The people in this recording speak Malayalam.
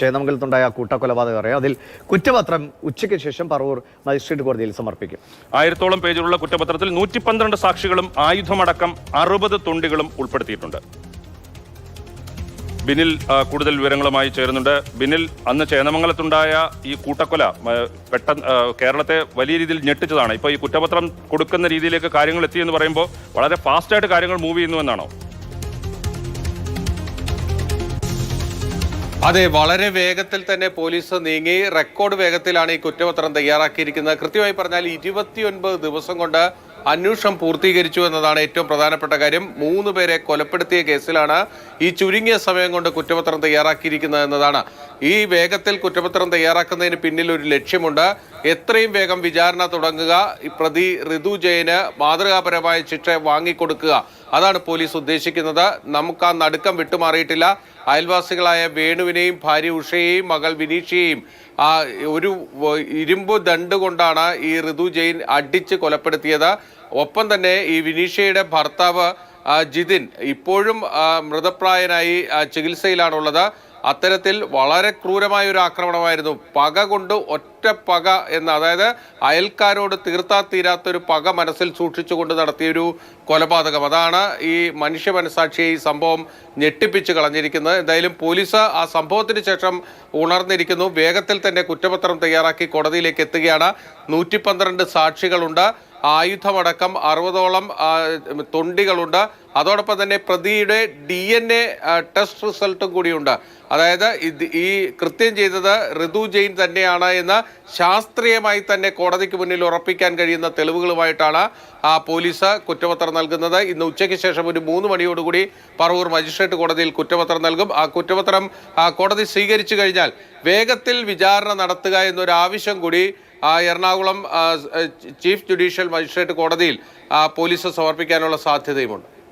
ചേന്നമംഗലത്തുണ്ടായ കൂട്ടക്കൊലപാതകം അറിയാം അതിൽ കുറ്റപത്രം ഉച്ചയ്ക്ക് ശേഷം പറവൂർ മജിസ്ട്രേറ്റ് കോടതിയിൽ സമർപ്പിക്കും. ആയിരത്തോളം പേജിലുള്ള കുറ്റപത്രത്തിൽ നൂറ്റി പന്ത്രണ്ട് സാക്ഷികളും ആയുധമടക്കം അറുപത് തുണ്ടികളും ഉൾപ്പെടുത്തിയിട്ടുണ്ട്. ബിനിൽ കൂടുതൽ വിവരങ്ങളുമായി ചേരുന്നുണ്ട്. ബിനിൽ അന്ന് ചേന്നമംഗലത്തുണ്ടായ ഈ കൂട്ടക്കൊല പെട്ടെന്ന് കേരളത്തെ വലിയ രീതിയിൽ ഞെട്ടിച്ചതാണ്. ഇപ്പോൾ ഈ കുറ്റപത്രം കൊടുക്കുന്ന രീതിയിലേക്ക് കാര്യങ്ങൾ എത്തിയെന്ന് പറയുമ്പോൾ വളരെ ഫാസ്റ്റായിട്ട് കാര്യങ്ങൾ മൂവ് ചെയ്യുന്നു എന്നാണോ? അതെ വളരെ വേഗത്തിൽ തന്നെ പോലീസ് നീങ്ങി. റെക്കോർഡ് വേഗത്തിലാണ് ഈ കുറ്റപത്രം തയ്യാറാക്കിയിരിക്കുന്നത്. കൃത്യമായി പറഞ്ഞാൽ ഇരുപത്തിയൊൻപത് ദിവസം കൊണ്ട് അന്വേഷണം പൂർത്തീകരിച്ചു എന്നതാണ് ഏറ്റവും പ്രധാനപ്പെട്ട കാര്യം. മൂന്ന് പേരെ കൊലപ്പെടുത്തിയ കേസിലാണ് ഈ ചുരുങ്ങിയ സമയം കൊണ്ട് കുറ്റപത്രം തയ്യാറാക്കിയിരിക്കുന്നത് എന്നതാണ്. ഈ വേഗത്തിൽ കുറ്റപത്രം തയ്യാറാക്കുന്നതിന് പിന്നിൽ ഒരു ലക്ഷ്യമുണ്ട്. എത്രയും വേഗം വിചാരണ തുടങ്ങുക. പ്രതി ഋതു ജയന് മാതൃകാപരമായ ശിക്ഷ വാങ്ങിക്കൊടുക്കുക. അതാണ് പോലീസ് ഉദ്ദേശിക്കുന്നത്. നമുക്ക് ആ നടുക്കം വിട്ടുമാറിയിട്ടില്ല. അയൽവാസികളായ വേണുവിനെയും ഭാര്യ ഉഷയെയും മകൾ വിനീഷയെയും ആ ഒരു ഇരുമ്പ് ദണ്ട് കൊണ്ടാണ് ഈ ഋതു ജെയിൻ അടിച്ച് കൊലപ്പെടുത്തിയത്. ഒപ്പം തന്നെ ഈ വിനീഷയുടെ ഭർത്താവ് ജിതിൻ ഇപ്പോഴും മൃതപ്രായനായി ചികിത്സയിലാണുള്ളത്. അത്തരത്തിൽ വളരെ ക്രൂരമായ ഒരു ആക്രമണമായിരുന്നു. പക കൊണ്ട് ഒറ്റ പക എന്ന അതായത് അയൽക്കാരോട് തീർത്താ തീരാത്തൊരു പക മനസ്സിൽ സൂക്ഷിച്ചുകൊണ്ട് നടത്തിയൊരു കൊലപാതകം. അതാണ് ഈ മനുഷ്യ മനസാക്ഷിയെ ഈ സംഭവം ഞെട്ടിപ്പിച്ച് കളഞ്ഞിരിക്കുന്നത്. എന്തായാലും പോലീസ് ആ സംഭവത്തിന് ശേഷം ഉണർന്നിരിക്കുന്നു. വേഗത്തിൽ തന്നെ കുറ്റപത്രം തയ്യാറാക്കി കോടതിയിലേക്ക് എത്തുകയാണ്. നൂറ്റി പന്ത്രണ്ട് സാക്ഷികളുണ്ട്. ആയുധമടക്കം അറുപതോളം തൊണ്ടികളുണ്ട്. അതോടൊപ്പം തന്നെ പ്രതിയുടെ ഡി എൻ എ ടെസ്റ്റ് റിസൾട്ടും കൂടിയുണ്ട്. അതായത് ഇത് ഈ കൃത്യം ചെയ്തത് ഋതു ജെയിൻ തന്നെയാണ് എന്ന് ശാസ്ത്രീയമായി തന്നെ കോടതിക്ക് മുന്നിൽ ഉറപ്പിക്കാൻ കഴിയുന്ന തെളിവുകളുമായിട്ടാണ് ആ പോലീസ് കുറ്റപത്രം നൽകുന്നത്. ഇന്ന് ഉച്ചയ്ക്ക് ശേഷം ഒരു മൂന്ന് മണിയോടുകൂടി പറവൂർ മജിസ്ട്രേറ്റ് കോടതിയിൽ കുറ്റപത്രം നൽകും. ആ കുറ്റപത്രം കോടതി സ്വീകരിച്ചു കഴിഞ്ഞാൽ വേഗത്തിൽ വിചാരണ നടത്തുക എന്നൊരു ആവശ്യം കൂടി എറണാകുളം ചീഫ് ജുഡീഷ്യൽ മജിസ്ട്രേറ്റ് കോടതിയിൽ പോലീസ് സമർപ്പിക്കാനുള്ള സാധ്യതയുമുണ്ട്.